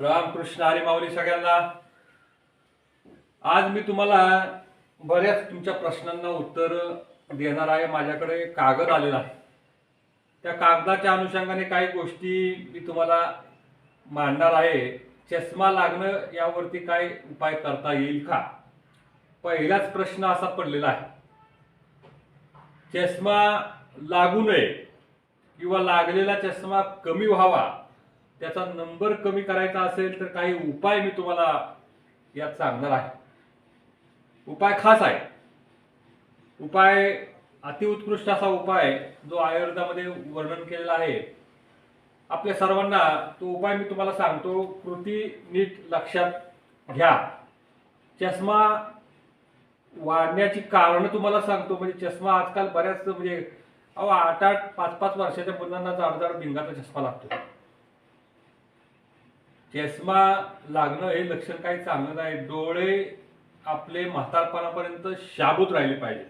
रामकृष्ण हरी माऊली सगळ्यांना. आज मी तुम्हाला बऱ्याच तुमच्या प्रश्नांना उत्तर देणार आहे. माझ्याकडे कागद आलेला आहे. त्या कागदाच्या अनुषंगाने काही गोष्टी मी तुम्हाला मांडणार आहे. चष्मा लागणं यावरती काय उपाय करता येईल का? पहिलाच प्रश्न असा पडलेला आहे. चष्मा लागू नये किंवा लागलेला चष्मा कमी व्हावा त्याचा नंबर कमी करायचा असेल तर काही उपाय मी तुम्हाला यात सांगणार आहे. उपाय खास आहे. उपाय अतिउत्कृष्ट असा उपाय जो आयुर्वेदामध्ये वर्णन केलेला आहे. आपल्या सर्वांना तो उपाय मी तुम्हाला सांगतो. कृती नीट लक्षात घ्या. चष्मा वाढण्याची कारणं तुम्हाला सांगतो. म्हणजे चष्मा आजकाल बऱ्याच म्हणजे अहो आठ आठ पाच पाच वर्षाच्या मुलांना जाड जाड भिंगाचा चष्मा लागतो. चष्मा लागणं हे लक्षण काही चांगलं नाही. डोळे आपले म्हातारपणापर्यंत शाबूत राहिले पाहिजे.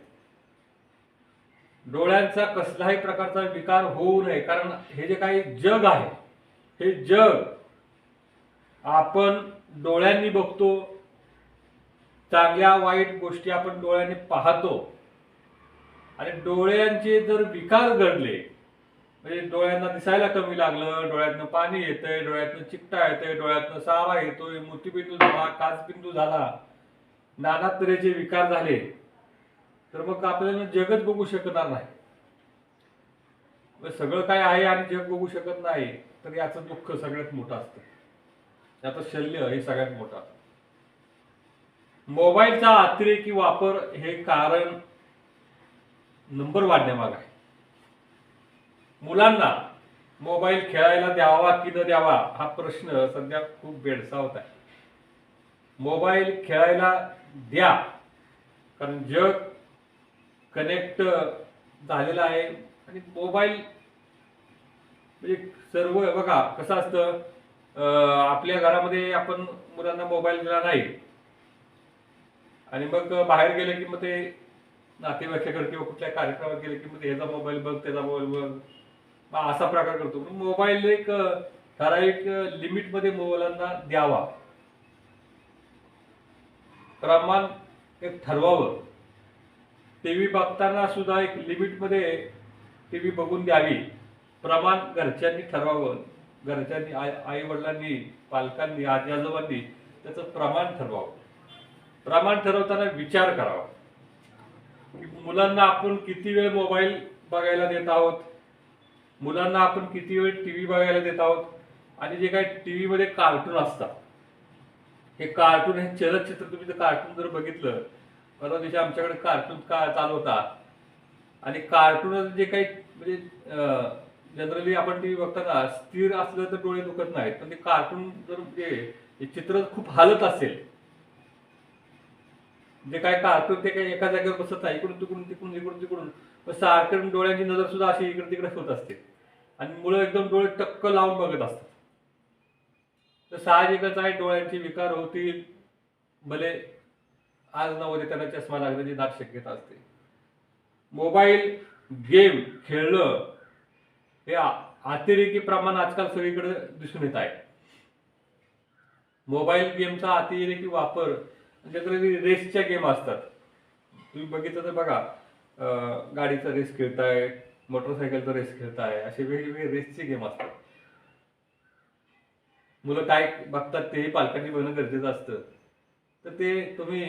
डोळ्यांचा कसलाही प्रकारचा विकार होऊ नये कारण हे जे काही जग आहे हे जग आपण डोळ्यांनी बघतो चांगल्या वाईट गोष्टी आपण डोळ्यांनी पाहतो. आणि डोळ्यांचे जर विकार घडले म्हणजे डोळ्यांना दिसायला कमी लागलं डोळ्यातनं पाणी येतंय डोळ्यातनं चिकटा येतंय डोळ्यातनं सावा येतोय मोतीबिंदू झाला काचबिंदू झाला नाना तऱ्हेचे विकार झाले तर मग आपल्याला जगच बघू शकणार नाही. सगळं काय आहे आणि जग बघू शकत नाही तर याचं दुःख सगळ्यात मोठं असतं. याचं शल्य हे सगळ्यात मोठं असतं. मोबाईलचा अतिरेकी वापर हे कारण नंबर वाढण्यामाग आहे. मुलांना मोबाईल खेळायला द्यावा की न द्यावा हा प्रश्न सध्या खूप बेडसावत आहे. मोबाईल खेळायला द्या कारण जग कनेक्ट झालेलं आहे आणि मोबाईल म्हणजे सर्व बघा कसं असतं आपल्या घरामध्ये आपण मुलांना मोबाईल दिला नाही आणि मग बाहेर गेले की मग ते नातेवाईकाकडे किंवा कुठल्या कार्यक्रमात गेले की मग ह्याचा मोबाईल बघ त्याचा मोबाईल बघ. असा प्रकार करतो. मोबाईल एक ठराविक लिमिटमध्ये मुलांना द्यावा. प्रमाण एक ठरवावं. टी व्ही बघताना सुद्धा एक लिमिटमध्ये टी व्ही बघून द्यावी. प्रमाण घरच्यांनी ठरवावं. घरच्यांनी आई आई वडिलांनी पालकांनी आजी आजोबांनी त्याचं प्रमाण ठरवावं. प्रमाण ठरवताना विचार करावा. की मुलांना आपण किती वेळ मोबाईल बघायला देत आहोत? मुलांना आपण किती वेळ टी व्ही बघायला देत आहोत? आणि जे काही टी व्हीमध्ये कार्टून असतात. हे कार्टून हे चलचित्र तुम्ही जर कार्टून जर बघितलं परवा दिवशी आमच्याकडे कार्टून का चालू होता? आणि कार्टून जे काही म्हणजे जनरली आपण टी व्ही बघताना स्थिर असलं तर डोळे दुखत नाहीत. पण ते कार्टून जर म्हणजे हे चित्र खूप हालत असेल जे काय कार्टून ते काही एका जागेवर बसत नाही. इकडून तिकडून तिकडून इकडून तिकडून. सारखं डोळ्यांची नजर सुद्धा अशी इकडे तिकडे होत असते. आणि मुलं एकदम डोळे टक्क लावून बघत असतात. तर साहजिकच आहे डोळ्यांचे विकार होतील. भले आज न उद्या त्यांना चष्मा लागण्याची दाट शक्यता असते. मोबाईल गेम खेळणं हे अतिरेकी प्रमाण आजकाल सगळीकडे दिसून येत आहे. मोबाईल गेमचा अतिरेकी वापर जनरली रेसच्या गेम असतात. तुम्ही बघितलं तर बघा गाडीचा रेस खेळताय मोटरसायकलचा रेस खेळताय असे वेगवेगळे रेसचे गेम असतात. मुलं काय बघतात तेही पालकांनी बघणं गरजेचं असतं. तर ते तुम्ही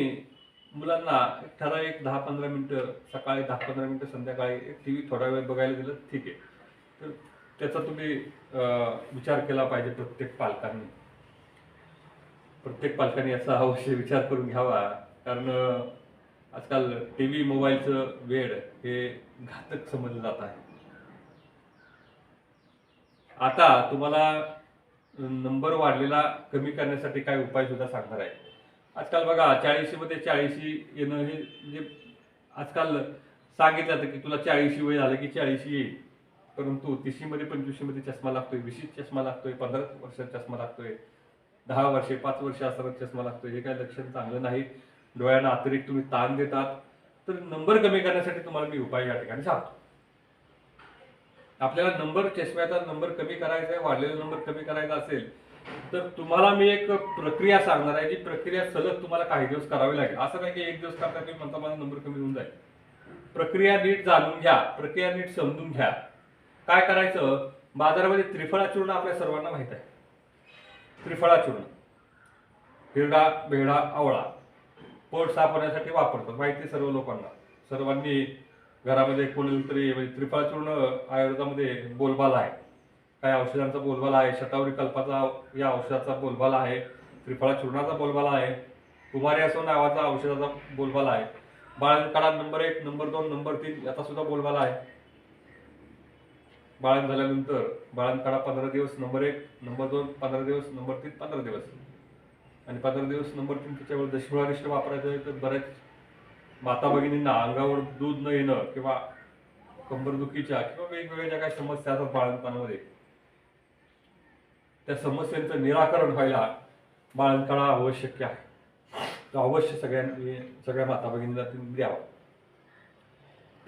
मुलांना एक ठराविक दहा पंधरा मिनटं सकाळी दहा पंधरा मिनटं संध्याकाळी टी व्ही थोडा वेळ बघायला दिलं ठीक आहे. तर त्याचा तुम्ही विचार केला पाहिजे प्रत्येक पालकांनी. प्रत्येक पालकाने याचा अवश्य विचार करून घ्यावा. कारण आजकाल टी व्ही मोबाईलचं वेळ हे घातक समजलं जात आहे. आता तुम्हाला नंबर वाढलेला कमी करण्यासाठी काय उपाय सुद्धा सांगणार आहे. आजकाल बघा चाळीशीमध्ये चाळीशी येणं हे म्हणजे आजकाल सांगितलं जातं की तुला चाळीशी वय झालं की चाळीशी येईल. परंतु तिशीमध्ये पंचवीसशेमध्ये चष्मा लागतोय वीशीत चष्मा लागतोय पंधरा वर्षात चष्मा लागतोय. दहा वर्षे पाच वर्ष असताना चष्मा लागतो हे काय लक्षण चांगलं नाही. डोळ्यांना अतिरिक्त तुम्ही ताण देतात. तर नंबर कमी करण्यासाठी तुम्हाला मी उपाय या ठिकाणी सांगतो. आपल्याला नंबर चष्म्याचा नंबर कमी करायचा आहे वाढलेला नंबर कमी करायचा असेल तर तुम्हाला मी एक प्रक्रिया सांगणार आहे जी प्रक्रिया सलग तुम्हाला काही दिवस करावी लागेल. असं नाही की एक दिवस करता तुम्ही म्हणता माझा नंबर कमी होऊन जाईल. प्रक्रिया नीट जाणून घ्या प्रक्रिया नीट समजून घ्या. काय करायचं? बाजारामध्ये त्रिफळा चूर्ण आपल्या सर्वांना माहीत आहे. त्रिफळाचूर्ण हिरडा बेडा आवळा. पोट साफ होण्यासाठी वापरतात. माहिती आहे सर्व लोकांना. सर्वांनी घरामध्ये कोणी तरी म्हणजे त्रिफळाचूर्ण आयुर्वेदामध्ये बोलबाला आहे. काही औषधांचा बोलबाला आहे? शतावरी कल्पाचा या औषधाचा बोलबाला आहे. त्रिफळाचूर्णाचा बोलबाला आहे. कुमारी असो नावाचा औषधाचा बोलबाला आहे. बाळंतकाळात नंबर एक नंबर दोन नंबर तीन याचा सुद्धा बोलबाला आहे. बाळण झाल्यानंतर बाळंतकाळा पंधरा दिवस नंबर एक नंबर दोन पंधरा दिवस नंबर तीन पंधरा दिवस. आणि पंधरा दिवस नंबर तीन त्याच्यावर दशमुळारिष्ट वापरायचं आहे तर बऱ्याच माता भगिनींना अंगावर दूध न येणं किंवा कंबरदुखीच्या किंवा वेगवेगळ्या ज्या काही समस्या असतात बाळणपणामध्ये त्या समस्यांचं निराकरण व्हायला बाळंतकाळा आवश्यक आहे. तो अवश्य सगळ्यांनी सगळ्या माता भगिनींना तुम्ही द्यावा.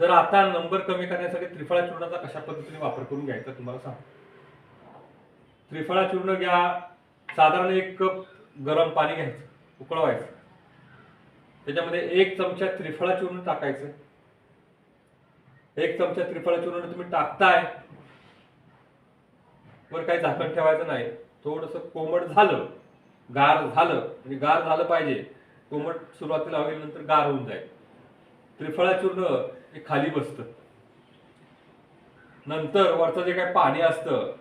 तर आता नंबर कमी करण्यासाठी त्रिफळा चूर्णाचा कशा पद्धतीने वापर करून घ्यायचा तुम्हाला सांग त्रिफळा चूर्ण घ्या साधारण एक कप गरम पाणी घ्यायचं उकळवायचं. त्याच्यामध्ये एक चमचा त्रिफळा चूर्ण टाकायचं. एक चमचा त्रिफळा चूर्ण तुम्ही टाकताय वर काही झाकण ठेवायचं नाही. थोडस कोमट झालं गार झालं म्हणजे गार झालं पाहिजे. कोमट सुरुवातीला हवी नंतर गार होऊन जाईल. त्रिफळा चूर्ण हे खाली बसतं. नंतर वरचं जे काही पाणी असतं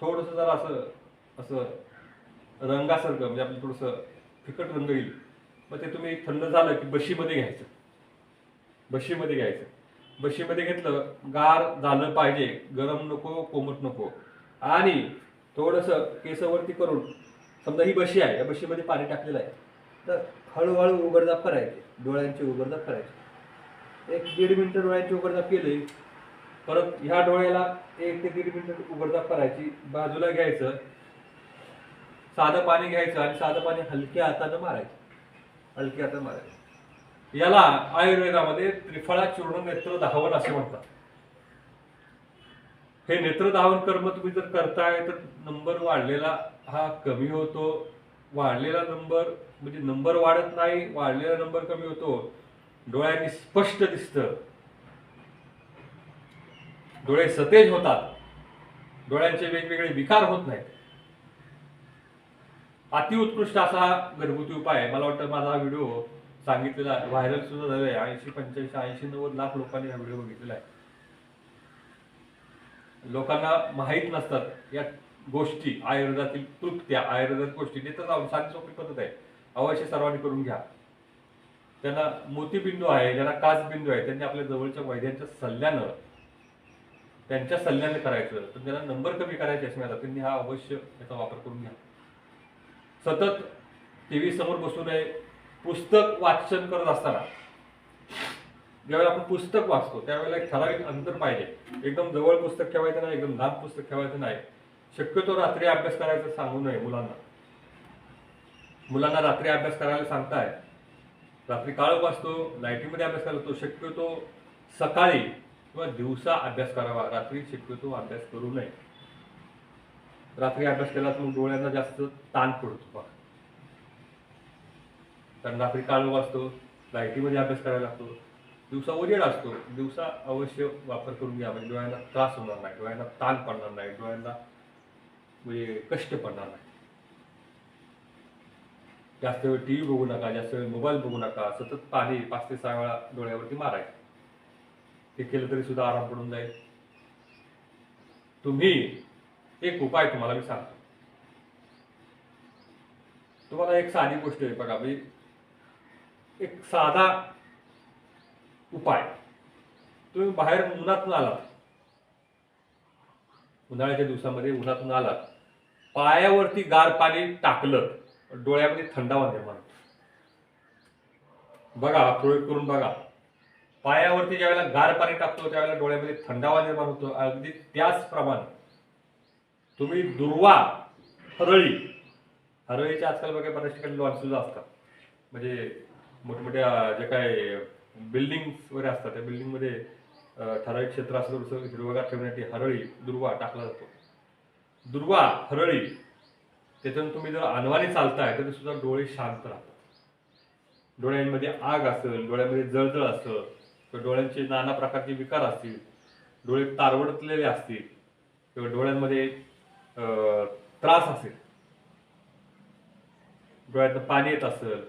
थोडंसं जरा असं असं रंगासारखं म्हणजे आपलं थोडंसं फिकट रंग येईल. मग ते तुम्ही थंड झालं की बशीमध्ये घ्यायचं. बशीमध्ये घ्यायचं. बशीमध्ये घेतलं गार झालं पाहिजे गरम नको कोमट नको. आणि थोडंसं केसवरती करून समजा ही बशी आहे या बशीमध्ये पाणी टाकलेलं आहे तर हळूहळू उघडझाप करायची डोळ्यांची उघडझाप करायची. एक दीड मिनिटं डोळ्यांची उघडझाप केली. परत ह्या डोळ्याला एक ते दीड मिनिटं उघडझाप करायची. बाजूला घ्यायचं. साधं पाणी घ्यायचं आणि साधं पाणी हलक्या हातानं मारायचं. हलक्या हातानं मारायचं. याला आयुर्वेदामध्ये त्रिफळा चूर्ण नेत्र धावन असे म्हणतात. हे नेत्र धावन कर्म तुम्ही जर करताय तर नंबर वाढलेला हा कमी होतो. वाढलेला नंबर म्हणजे नंबर वाढत नाही वाढलेला नंबर कमी होतो. डोळ्यांनी स्पष्ट दिसतं. डोळे सतेज होतात. डोळ्यांचे वेगवेगळे विकार होत नाहीत. अतिउत्कृष्ट असा घरगुती उपाय आहे. मला वाटतं माझा हा व्हिडिओ सांगितलेला व्हायरल सुद्धा झालेला आहे. ऐंशी पंच्याऐंशी ऐंशी नव्वद लाख लोकांनी हा व्हिडिओ बघितलेला आहे. लोकांना माहीत नसतात या गोष्टी आयुर्वेदातील तृप्त्या आयुर्वेदात गोष्टी. ते तर सोपी पद्धत आहे. अवश्य सर्वांनी करून घ्या. त्यांना मोतीबिंदू आहे ज्यांना काचबिंदू आहे त्यांनी आपल्या जवळच्या वैद्यांच्या सल्ल्यानं त्यांच्या सल्ल्याने करायचं. तर त्यांना नंबर कमी करायचे असं मला त्यांनी हा अवश्य याचा वापर करून घ्या. सतत टी व्ही समोर बसू नये पुस्तक वाचन करत असताना ज्यावेळेला आपण पुस्तक वाचतो त्यावेळेला एक ठराविक अंतर पाहिजे. एकदम जवळ पुस्तक ठेवायचं नाही एकदम लांब पुस्तक ठेवायचं नाही. शक्यतो रात्री अभ्यास करायचं सांगू नये मुलांना. मुलांना रात्री अभ्यास करायला सांगताय रात्री काळ वाचतो लाईटीमध्ये अभ्यास करतो तो शक्यतो सकाळी किंवा दिवसा अभ्यास करावा. रात्री शक्यतो अभ्यास करू नये. रात्री अभ्यास केला तर मग डोळ्यांना जास्त ताण पडतो बघा. कारण रात्री काळ वाचतो लाईटीमध्ये अभ्यास करायला लागतो. दिवसा उजेड असतो. दिवसा अवश्य वापर करून घ्या. म्हणजे डोळ्यांना त्रास होणार नाही. डोळ्यांना ताण पडणार नाही. डोळ्यांना म्हणजे कष्ट पडणार नाही. जास्त वेळ टी व्ही बघू नका जास्त वेळ मोबाईल बघू नका सतत पाणी पाच ते सहा वेळा डोळ्यावरती मारायचं. ते केलं तरी सुद्धा आराम पडून जाईल. तुम्ही एक उपाय तुम्हाला मी सांगतो. तुम्हाला एक साधी गोष्ट आहे बघा म्हणजे एक साधा उपाय. तुम्ही बाहेर उन्हातून आलात. उन्हाळ्याच्या दिवसामध्ये उन्हातून आलात. पायावरती गार पाणी टाकलं. डोळ्यामध्ये थंडावा निर्माण होतो. बघा हा प्रयोग करून बघा. पायावरती ज्यावेळेला गार पाणी टाकतो त्यावेळेला डोळ्यामध्ये थंडावा निर्माण होतो. अगदी त्याचप्रमाणे तुम्ही दुर्वा हरळी हरळीचे आजकाल बघा बऱ्याच ठिकाणी लॉन्च सुद्धा असतात. म्हणजे मोठमोठ्या जे काय बिल्डिंग्स वगैरे असतात त्या बिल्डिंगमध्ये ठराविक क्षेत्र असं हिरवगार ठेवण्यासाठी हरळी दुर्वा टाकला जातो. दुर्वा हरळी त्याच्यातून तुम्ही जर अनवाने चालताय तरी सुद्धा डोळे शांत राहतात. डोळ्यांमध्ये आग असेल डोळ्यामध्ये जळजळ असेल किंवा डोळ्यांचे नाना प्रकारचे विकार असतील डोळे तारवडतलेले असतील किंवा डोळ्यांमध्ये त्रास असेल. डोळ्यातनं पाणी येत असेल.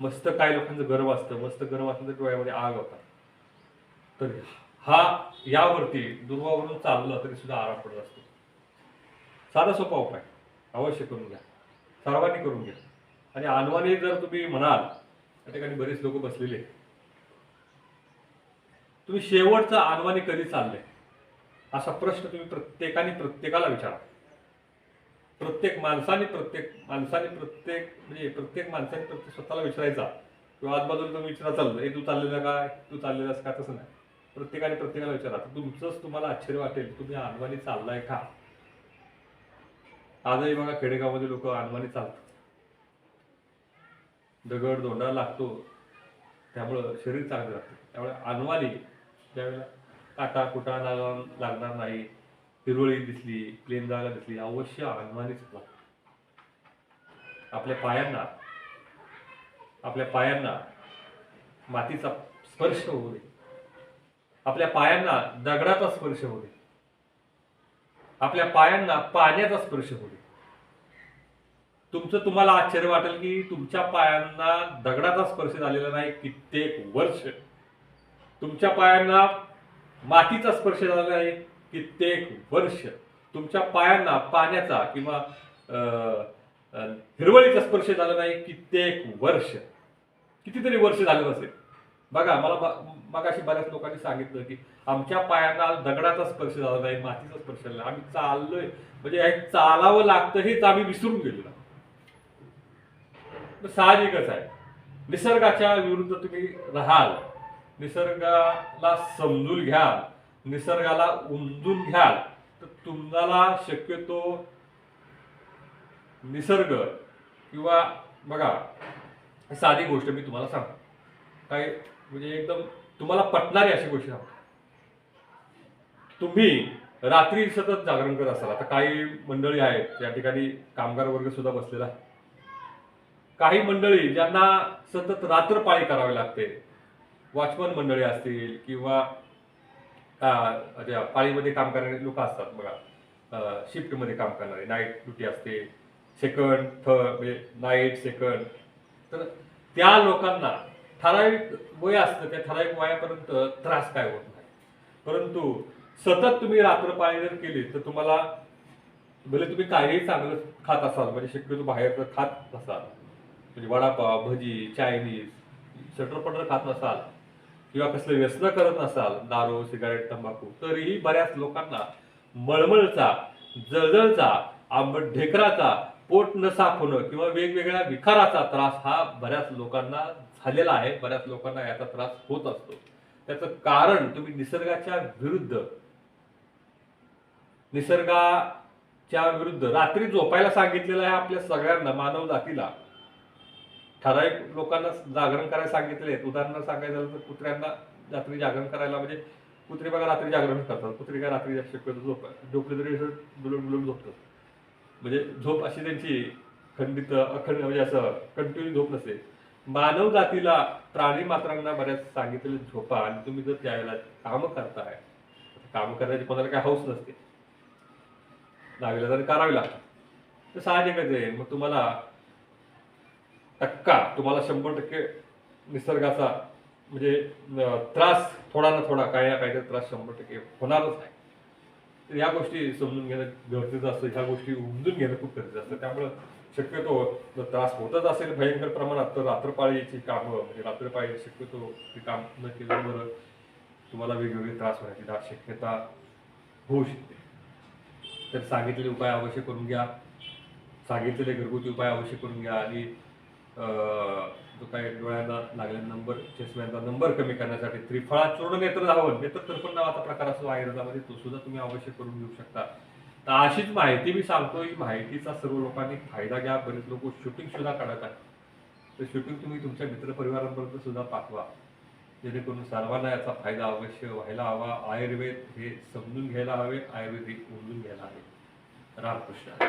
मस्त काही लोकांचं गर्व असतं मस्त गर्व असलं तर डोळ्यामध्ये आग होतात. तर हा यावरती दुर्वावरून चाललं तरी सुद्धा आराम पडत असतो. साधा सोपा उपाय. अवश्य करून घ्या. सर्वांनी करून घ्या. आणि अनवाणी जर तुम्ही म्हणाल त्या ठिकाणी बरेच लोक बसलेले आहेत. तुम्ही शेवटचं अनवाणी कधी चाललंय? असा प्रश्न तुम्ही प्रत्येकाने प्रत्येकाला विचारा. प्रत्येक माणसाने प्रत्येक माणसाने प्रत्येक म्हणजे प्रत्येक माणसाने प्रत्येक स्वतःला विचारायचा. किंवा आजबाजूला तुम्ही विचारा चाललं हे तू चाललेलं काय तू चाललेलास का? तसं नाही. प्रत्येकाने प्रत्येकाला विचारा. तर तुमचंच तुम्हाला आश्चर्य वाटेल तुम्ही अनवाणी चाललाय का? आजही बघा खेडेगावमध्ये लोक अनवाणी चालतात. दगड दोंडा लागतो. त्यामुळं शरीर चांगलं राहतं. त्यामुळे अनवाली ज्यावेळेला काटा कुटा लाग- लागणार नाही हिरवळी दिसली प्लेन जागा दिसली अवश्य अनवाणीच लागतं आपल्या पायांना आपल्या पायांना मातीचा स्पर्श होऊ दे आपल्या पायांना दगडाचा स्पर्श होऊ दे आपल्या पायांना पाण्याचा स्पर्श होईल. तुमचं तुम्हाला आश्चर्य वाटेल की तुमच्या पायांना दगडाचा स्पर्श झालेला नाही कित्येक वर्ष. तुमच्या पायांना मातीचा स्पर्श झालेला नाही कित्येक वर्ष. तुमच्या पायांना पाण्याचा किंवा अं, हिरवळीचा स्पर्श झाला नाही कित्येक वर्ष. कितीतरी वर्ष झालं असेल. बघा मला मग अशी बऱ्याच लोकांनी सांगितलं की आमच्या पायांना दगडाचा स्पर्श झाला नाही मातीचा स्पर्श झाला आम्ही चाललोय. म्हणजे हे चालावं लागतं हेच आम्ही विसरून गेलो. साहजिकच आहे. निसर्गाच्या विरुद्ध तुम्ही राहाल. निसर्गाला समजून घ्याल. निसर्गाला उमजून घ्याल. तर तुम्हाला शक्यतो निसर्ग किंवा बघा साधी गोष्ट मी तुम्हाला सांगतो. काय म्हणजे एकदम तुम्हाला पटणारी अशी गोष्ट सांगतो. तुम्ही रात्री सतत जागरण करत असाल. आता काही मंडळी आहेत या ठिकाणी कामगार वर्ग सुद्धा बसलेला आहे. काही मंडळी ज्यांना सतत रात्रपाळी करावी लागते. वॉचमन मंडळी असतील किंवा म्हणजे पाळीमध्ये काम करणारे लोक असतात बघा. शिफ्टमध्ये काम करणारे. नाईट ड्युटी असते सेकंड थर्ड म्हणजे नाईट सेकंड. तर त्या लोकांना ठराविक वय असतं त्या ठराविक वयापर्यंत त्रास काय होत नाही. परंतु सतत तुम्ही रात्रपाळी जर केली तर तुम्हाला भले तुम्ही काहीही चांगलं खात असाल म्हणजे शक्यतो बाहेरचं खात असाल म्हणजे वडापाव भजी चायनीज सटरपटर खात नसाल किंवा कसलं व्यसन करत नसाल दारू सिगारेट तंबाखू तरीही बऱ्याच लोकांना मळमळचा जळजळचा आंबट ढेकराचा पोट न साफ होणं किंवा वेगवेगळ्या विकाराचा त्रास हा बऱ्याच लोकांना झालेला आहे बऱ्याच लोकांना याचा त्रास होत असतो. त्याचं कारण तुम्ही निसर्गाच्या विरुद्ध निसर्गाच्या विरुद्ध रात्री झोपायला सांगितलेलं आहे आपल्या सगळ्यांना मानव जातीला. ठराविक लोकांना जागरण करायला सांगितले आहेत. उदाहरण सांगायचं झालं तर कुत्र्यांना रात्री जागरण करायला म्हणजे कुत्रे बघा रात्री जागरण करतात. कुत्री काय रात्री शक्यतो झोप झोपले तरी डुलून डुलून झोपतात म्हणजे झोप अशी त्यांची खंडित अखंड म्हणजे असं कंटिन्यू झोप नसते. मानव जातीला प्राणी मात्रांना बऱ्याच सांगितले झोपा आणि तुम्ही जर त्यावेळेला काम करताय काम करण्याची कोणाला काय हौस नसते. दहावीला जर करावी लागतात तर साहजिकच आहे मग तुम्हाला टक्का तुम्हाला शंभर टक्के निसर्गाचा म्हणजे त्रास थोडा ना थोडा काही ना काहीतरी त्रास शंभर टक्के होणारच आहे. तर या गोष्टी समजून घेणं गरजेचं असतं ह्या गोष्टी उमजून घेणं खूप गरजेचं असतं. त्यामुळं शक्यतो जर त्रास होतच असेल भयंकर प्रमाणात तर रात्रपाळीची कामं म्हणजे रात्रपाळी शक्यतो ती काम न केल्यावर तुम्हाला वेगवेगळे त्रास होण्याची दाट शक्यता होऊ शकते. तर सांगितलेले उपाय अवश्य करून घ्या. सांगितलेले घरगुती उपाय अवश्य करून घ्या आणि जो काही डोळ्यांना लागलेला नंबर चष्म्यांचा नंबर कमी करण्यासाठी त्रिफळा चूर्ण नेत्र धावन नेत्र तर्पण नावाचा प्रकार असतो आयुर्वेदामध्ये तो सुद्धा तुम्ही अवश्य करून घेऊ शकता. अशीच माहिती मी सांगतो ही माहितीचा सर्व लोकांनी फायदा घ्या. बरेच लोक शूटिंग सुद्धा काढत आहेत. तर शूटिंग तुम्ही तुमच्या मित्रपरिवारांपर्यंत सुद्धा पाठवा. जेणेकरून सर्वांना याचा फायदा अवश्य व्हायला हवा. आयुर्वेद हे समजून घ्यायला हवे. आयुर्वेद हे उमजून घ्यायला हवे. रामकृष्ण.